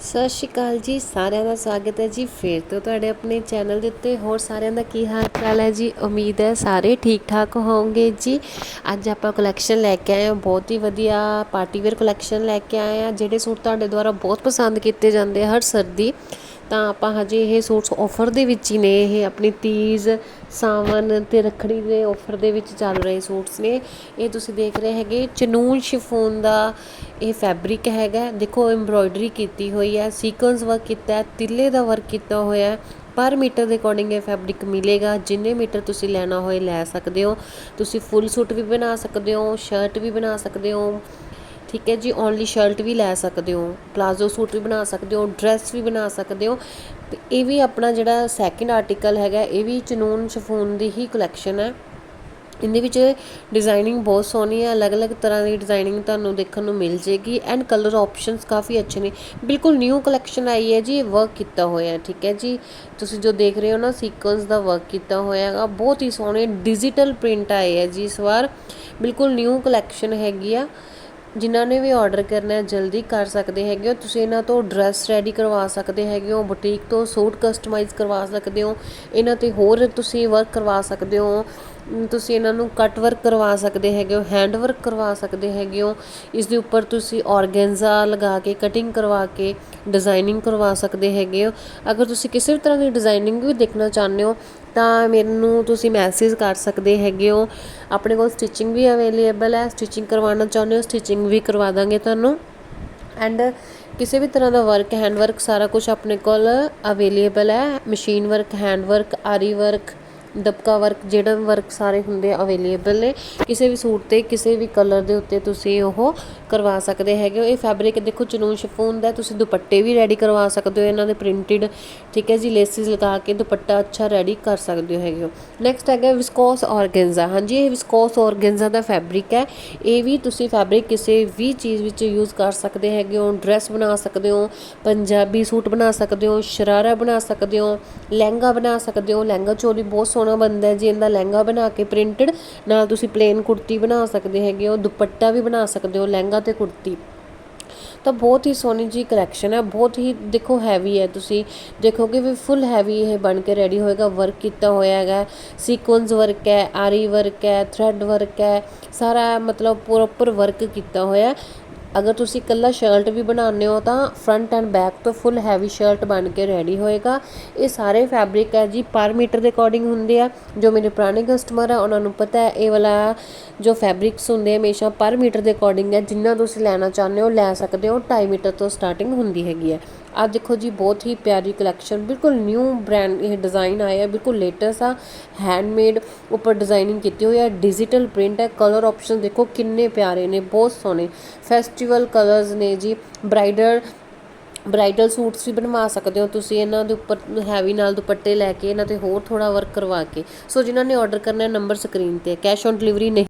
ਸਤਿ ਸ਼੍ਰੀ ਅਕਾਲ ਜੀ, ਸਾਰਿਆਂ ਦਾ ਸਵਾਗਤ ਹੈ ਜੀ। ਫੇਰ ਤੋਂ ਤੁਹਾਡੇ ਆਪਣੇ ਚੈਨਲ ਦੇ ਉੱਤੇ ਹੋਰ ਸਾਰਿਆਂ ਦਾ ਕੀ ਹਾਲ ਚਾਲ ਹੈ ਜੀ? ਉਮੀਦ ਹੈ ਸਾਰੇ ਠੀਕ ਠਾਕ ਹੋਵੋਗੇ ਜੀ। ਅੱਜ ਆਪਾਂ ਕਲੈਕਸ਼ਨ ਲੈ ਕੇ ਆਏ ਹਾਂ, ਬਹੁਤ ਹੀ ਵਧੀਆ ਪਾਰਟੀ ਵੇਅਰ ਕਲੈਕਸ਼ਨ ਲੈ ਕੇ ਆਏ ਹਾਂ, ਜਿਹੜੇ ਸੂਟ ਤੁਹਾਡੇ ਦੁਆਰਾ ਬਹੁਤ ਪਸੰਦ ਕੀਤੇ ਜਾਂਦੇ ਆ ਹਰ ਸਰਦੀ। ਤਾਂ ਆਪਾਂ ਹਜੇ ਇਹ ਸੂਟਸ ਔਫਰ ਦੇ ਵਿੱਚ ਹੀ ਨੇ, ਇਹ ਆਪਣੀ ਤੀਜ, ਸਾਵਨ ਅਤੇ ਰੱਖੜੀ ਦੇ ਔਫਰ ਦੇ ਵਿੱਚ ਚੱਲ ਰਹੇ ਸੂਟਸ ਨੇ। ਇਹ ਤੁਸੀਂ ਦੇਖ ਰਹੇ ਹੈਗੇ, ਚਨੂਨ ਸ਼ਿਫੋਨ ਦਾ ਇਹ ਫੈਬਰਿਕ ਹੈਗਾ। ਦੇਖੋ ਐਮਬ੍ਰੋਇਡਰੀ ਕੀਤੀ ਹੋਈ ਹੈ ਸੀਕੁਐਂਸ ਵਰਕ ਕੀਤਾ ਤਿੱਲੇ ਦਾ ਵਰਕ ਕੀਤਾ ਹੋਇਆ ਹੈ। ਪਰ ਮੀਟਰ ਦੇ ਅਕੋਰਡਿੰਗ ਇਹ ਫੈਬਰਿਕ ਮਿਲੇਗਾ। ਜਿੰਨੇ ਮੀਟਰ ਤੁਸੀਂ ਲੈਣਾ ਹੋਏ ਲੈ ਸਕਦੇ ਹੋ। ਤੁਸੀਂ ਫੁੱਲ ਸੂਟ ਵੀ ਬਣਾ ਸਕਦੇ ਹੋ ਸ਼ਰਟ ਵੀ ਬਣਾ ਸਕਦੇ ਹੋ। ਠੀਕ ਹੈ ਜੀ ਓਨਲੀ ਸ਼ਰਟ ਵੀ ਲੈ ਸਕਦੇ ਹੋ ਪਲਾਜ਼ੋ ਸੂਟ ਵੀ ਬਣਾ ਸਕਦੇ ਹੋ ਡਰੈਸ ਵੀ ਬਣਾ ਸਕਦੇ ਹੋ। ਤੇ ਇਹ ਵੀ ਆਪਣਾ ਜਿਹੜਾ ਸੈਕਿੰਡ ਆਰਟੀਕਲ ਹੈਗਾ, ਇਹ ਵੀ ਚਨੂਨ ਸ਼ਫੂਨ ਦੀ ਹੀ ਕਲੈਕਸ਼ਨ ਹੈ। ਇਹਦੇ ਵਿੱਚ ਡਿਜ਼ਾਈਨਿੰਗ ਬਹੁਤ ਸੋਹਣੀ ਹੈ, ਅਲੱਗ-ਅਲੱਗ ਤਰ੍ਹਾਂ ਦੀ ਡਿਜ਼ਾਈਨਿੰਗ ਤੁਹਾਨੂੰ ਦੇਖਣ ਨੂੰ ਮਿਲ ਜੇਗੀ ਐਂਡ ਕਲਰ ਆਪਸ਼ਨਸ ਕਾਫੀ ਅੱਛੇ ਨੇ। ਬਿਲਕੁਲ ਨਿਊ ਕਲੈਕਸ਼ਨ ਆਈ ਹੈ ਜੀ ਵਰਕ ਕੀਤਾ ਹੋਇਆ ਹੈ, ਠੀਕ ਹੈ ਜੀ। ਤੁਸੀਂ ਜੋ ਦੇਖ ਰਹੇ ਹੋ ਨਾ ਸੀਕੁਐਂਸ ਦਾ ਵਰਕ ਕੀਤਾ ਹੋਇਆ ਹੈਗਾ, ਬਹੁਤ ਹੀ ਸੋਹਣੇ ਡਿਜੀਟਲ ਪ੍ਰਿੰਟ ਆਏ ਹੈ ਜੀ ਇਸ ਵਾਰ। ਬਿਲਕੁਲ ਨਿਊ ਕਲੈਕਸ਼ਨ ਹੈਗੀ ਆ। ਜਿਨ੍ਹਾਂ ਨੇ ਵੀ ਔਡਰ ਕਰਨਾ ਜਲਦੀ ਕਰ ਸਕਦੇ ਹੈਗੇ ਹੋ। ਤੁਸੀਂ ਇਹਨਾਂ ਤੋਂ ਡਰੈਸ ਰੈਡੀ ਕਰਵਾ ਸਕਦੇ ਹੈਗੇ ਹੋ ਬੁਟੀਕ ਤੋਂ ਸੂਟ ਕਸਟਮਾਈਜ਼ ਕਰਵਾ ਸਕਦੇ ਹੋ। ਇਹਨਾਂ ਤੇ ਹੋਰ ਤੁਸੀਂ ਵਰਕ ਕਰਵਾ ਸਕਦੇ ਹੋ। ਤੁਸੀਂ ਇਹਨਾਂ ਨੂੰ ਕੱਟ ਵਰਕ ਕਰਵਾ ਸਕਦੇ ਹੈਗੇ ਹੋ ਹੈਂਡ ਵਰਕ ਕਰਵਾ ਸਕਦੇ ਹੈਗੇ ਹੋ। ਇਸ ਦੇ ਉੱਪਰ ਤੁਸੀਂ ਔਰਗੈਂਜ਼ਾ ਲਗਾ ਕੇ ਕਟਿੰਗ ਕਰਵਾ ਕੇ ਡਿਜ਼ਾਈਨਿੰਗ ਕਰਵਾ ਸਕਦੇ ਹੈਗੇ ਹੋ। ਅਗਰ ਤੁਸੀਂ ਕਿਸੇ ਵੀ ਤਰ੍ਹਾਂ ਦੀ ਡਿਜ਼ਾਈਨਿੰਗ ਵੀ ਦੇਖਣਾ ਚਾਹੁੰਦੇ ਹੋ ਤਾਂ ਮੈਨੂੰ ਤੁਸੀਂ ਮੈਸੇਜ ਕਰ ਸਕਦੇ ਹੈਗੇ ਹੋ। ਆਪਣੇ ਕੋਲ ਸਟਿਚਿੰਗ ਵੀ ਅਵੇਲੇਬਲ ਹੈ। ਸਟਿਚਿੰਗ ਕਰਵਾਉਣਾ ਚਾਹੁੰਦੇ ਹੋ ਸਟਿਚਿੰਗ ਵੀ ਕਰਵਾ ਦਾਂਗੇ ਤੁਹਾਨੂੰ। ਐਂਡ ਕਿਸੇ ਵੀ ਤਰ੍ਹਾਂ ਦਾ ਵਰਕ ਹੈਂਡ ਵਰਕ ਸਾਰਾ ਕੁਝ ਆਪਣੇ ਕੋਲ ਅਵੇਲੇਬਲ ਹੈ। ਮਸ਼ੀਨ ਵਰਕ ਹੈਂਡ ਵਰਕ ਆਰੀ ਵਰਕ ਦਬਕਾ ਵਰਕ, ਜਿਹੜਾ ਵਰਕ ਸਾਰੇ ਹੁੰਦੇ ਅਵੇਲੇਬਲ ਨੇ, ਕਿਸੇ ਵੀ ਸੂਟ ਤੇ, ਕਿਸੇ ਵੀ ਕਲਰ ਦੇ ਉੱਤੇ ਤੁਸੀਂ ਉਹ ਕਰਵਾ ਸਕਦੇ ਹੈਗੇ ਹੋ। ਇਹ ਫੈਬਰਿਕ ਦੇਖੋ ਚਨੂਨ ਸ਼ਿਫੋਨ ਦਾ, ਤੁਸੀਂ ਦੁਪੱਟੇ ਵੀ ਰੈਡੀ ਕਰਵਾ ਸਕਦੇ ਹੋ, ਇਹਨਾਂ ਦੇ ਪ੍ਰਿੰਟਡ ਠੀਕ ਹੈ ਜੀ ਲੇਸਿਸ ਲਗਾ ਕੇ ਦੁਪੱਟਾ ਅੱਛਾ ਰੈਡੀ ਕਰ ਸਕਦੇ ਹੋ ਹੈਗੇ ਹੋ। ਨੈਕਸਟ ਹੈਗਾ ਵਿਸਕੋਸ ਔਰਗੈਂਜ਼ਾ ਹਾਂਜੀ, ਇਹ ਵਿਸਕੋਸ ਔਰਗੈਂਜ਼ਾ ਦਾ ਫੈਬਰਿਕ ਹੈ। ਇਹ ਵੀ ਤੁਸੀਂ ਫੈਬਰਿਕ ਕਿਸੇ ਵੀ ਚੀਜ਼ ਵਿੱਚ ਯੂਜ਼ ਕਰ ਸਕਦੇ ਹੈਗੇ ਹੋ ਡਰੈਸ ਬਣਾ ਸਕਦੇ ਹੋ, ਪੰਜਾਬੀ ਸੂਟ ਬਣਾ ਸਕਦੇ ਹੋ, ਸ਼ਰਾਰਾ ਬਣਾ ਸਕਦੇ ਹੋ, ਲਹਿੰਗਾ ਬਣਾ ਸਕਦੇ ਹੋ। ਲਹਿੰਗਾ ਚੋਲੀ ਬਹੁਤ ਸੋਹਣਾ ਬਣਦਾ ਜੀ ਇਹਦਾ ਲਹਿੰਗਾ ਬਣਾ ਕੇ ਪ੍ਰਿੰਟਡ ਨਾਲ ਤੁਸੀਂ ਪਲੇਨ ਕੁੜਤੀ ਬਣਾ ਸਕਦੇ ਹੈਗੇ ਹੋ, ਦੁਪੱਟਾ ਵੀ ਬਣਾ ਸਕਦੇ ਹੋ, ਲਹਿੰਗਾ ਤੇ ਕੁੜਤੀ। ਤਾਂ ਬਹੁਤ ਹੀ ਸੋਹਣੀ ਜੀ ਕਲੈਕਸ਼ਨ ਹੈ, ਬਹੁਤ ਹੀ ਦੇਖੋ ਹੈਵੀ ਹੈ ਤੁਸੀਂ, ਦੇਖੋਗੇ ਵੀ ਫੁੱਲ ਹੈਵੀ ਇਹ ਬਣ ਕੇ ਰੈਡੀ ਹੋਏਗਾ ਵਰਕ ਕੀਤਾ ਹੋਇਆ ਹੈਗਾ ਸੀਕੁਐਂਸ ਵਰਕ ਹੈ, ਆਰੀ ਵਰਕ ਹੈ ਥ੍ਰੈਡ ਵਰਕ ਹੈ, ਸਾਰਾ ਮਤਲਬ ਪ੍ਰੋਪਰ ਵਰਕ ਕੀਤਾ ਹੋਇਆ ਅਗਰ ਤੁਸੀਂ ਇਕੱਲਾ ਸ਼ਰਟ ਵੀ ਬਣਾਉਂਦੇ ਹੋ ਤਾਂ ਫਰੰਟ ਐਂਡ ਬੈਕ ਤੋਂ ਫੁੱਲ ਹੈਵੀ ਸ਼ਰਟ ਬਣ ਕੇ ਰੈਡੀ ਹੋਏਗਾ। ਇਹ ਸਾਰੇ ਫੈਬਰਿਕ ਹੈ ਜੀ, ਪਰ ਮੀਟਰ ਦੇ ਅਕੋਰਡਿੰਗ ਹੁੰਦੇ ਆ। ਜੋ ਮੇਰੇ ਪੁਰਾਣੇ ਕਸਟਮਰ ਆ, ਉਹਨਾਂ ਨੂੰ ਪਤਾ ਹੈ, ਇਹ ਵਾਲਾ ਜੋ ਫੈਬਰਿਕਸ ਹੁੰਦੇ ਹਮੇਸ਼ਾ ਪਰ ਮੀਟਰ ਦੇ ਅਕੋਰਡਿੰਗ ਹੈ। ਜਿੰਨਾ ਤੁਸੀਂ ਲੈਣਾ ਚਾਹੁੰਦੇ ਹੋ, ਲੈ ਸਕਦੇ ਹੋ। 2.5 ਮੀਟਰ ਤੋਂ ਸਟਾਰਟਿੰਗ ਹੁੰਦੀ ਹੈਗੀ ਹੈ। ਆ ਦੇਖੋ ਜੀ, ਬਹੁਤ ਹੀ ਪਿਆਰੀ ਕਲੈਕਸ਼ਨ ਬਿਲਕੁਲ ਨਿਊ ਬ੍ਰਾਂਡ ਇਹ ਡਿਜ਼ਾਈਨ ਆਇਆ ਬਿਲਕੁਲ ਲੇਟੈਸਟ ਆ। ਹੈਂਡਮੇਡ ਉੱਪਰ ਡਿਜ਼ਾਈਨਿੰਗ ਕੀਤੀ ਹੋਈ ਹੈ ਡਿਜੀਟਲ ਪ੍ਰਿੰਟ ਹੈ। ਕਲਰ ਆਪਸ਼ਨ ਦੇਖੋ ਕਿੰਨੇ ਪਿਆਰੇ ਨੇ, ਬਹੁਤ ਸੋਹਣੇ। ਫੈਸਟੀਵਲ ਕਲਰਸ ਨੇ ਜੀ, ਬ੍ਰਾਈਡਲ ਬ੍ਰਾਈਡਲ ਸੂਟਸ ਵੀ ਬਣਵਾ ਸਕਦੇ ਹੋ ਤੁਸੀਂ, ਇਹਨਾਂ ਦੇ ਉੱਪਰ ਹੈਵੀ ਨਾਲ ਦੁਪੱਟੇ ਲੈ ਕੇ, ਇਹਨਾਂ ਤੇ ਹੋਰ ਥੋੜਾ ਵਰਕ ਕਰਵਾ ਕੇ। ਸੋ ਜਿਨ੍ਹਾਂ ਨੇ ਆਰਡਰ ਕਰਨਾ ਨੰਬਰ ਸਕਰੀਨ ਤੇ ਕੈਸ਼ ਔਨ ਡਿਲੀਵਰੀ ਨਹੀਂ